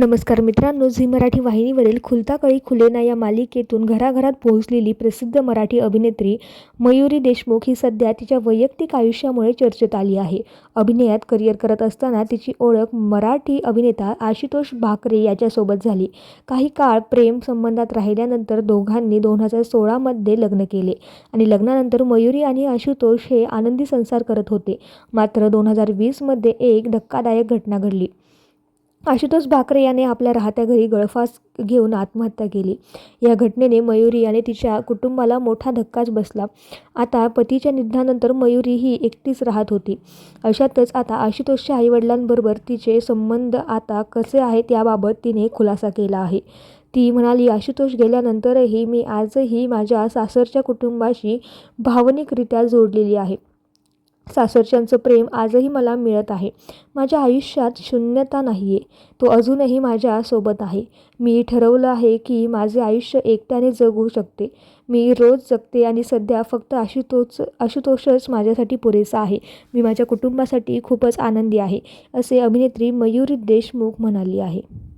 नमस्कार मित्रांनो झी मराठी वाहिनीवरील खुलता कळी खुलेना या मालिकेतून घराघरात पोहोचलेली प्रसिद्ध मराठी अभिनेत्री मयुरी देशमुख ही सध्या तिच्या वैयक्तिक आयुष्यामुळे चर्चेत आली आहे. अभिनयात करिअर करत असताना तिची ओळख मराठी अभिनेता आशुतोष भाकरे याच्यासोबत झाली. काही काळ प्रेम संबंधात राहिल्यानंतर दोघांनी दोन हजार सोळामध्ये लग्न केले आणि लग्नानंतर मयुरी आणि आशुतोष हे आनंदी संसार करत होते. मात्र दोन हजार वीसमध्ये एक धक्कादायक घटना घडली. आशुतोष भाकरे याने आपल्या राहत्या घरी गळफास घेऊन आत्महत्या केली. या घटनेने मयुरी आणि तिच्या कुटुंबाला मोठा धक्काच बसला. आता पतीच्या निधनानंतर मयुरी ही एकटीच राहत होती. अशातच आता आशुतोषच्या आईवडिलांबरोबर तिचे संबंध आता कसे आहेत याबाबत तिने खुलासा केला आहे. ती म्हणाली आशुतोष गेल्यानंतरही मी आजही माझ्या सासरच्या कुटुंबाशी भावनिकरित्या जोडलेली आहे. सासरच्यांचं प्रेम आजही मला मिळत आहे. माझ्या आयुष्यात शून्यता नाही आहे तो अजूनही माझ्यासोबत आहे. मी ठरवलं आहे की माझे आयुष्य एकट्याने जगू शकते. मी रोज जगते आणि सध्या फक्त आशुतोष आशुतोषच माझ्यासाठी पुरेसा आहे. मी माझ्या कुटुंबासाठी खूपच आनंदी आहे असे अभिनेत्री मयुरी देशमुख म्हणाली आहे.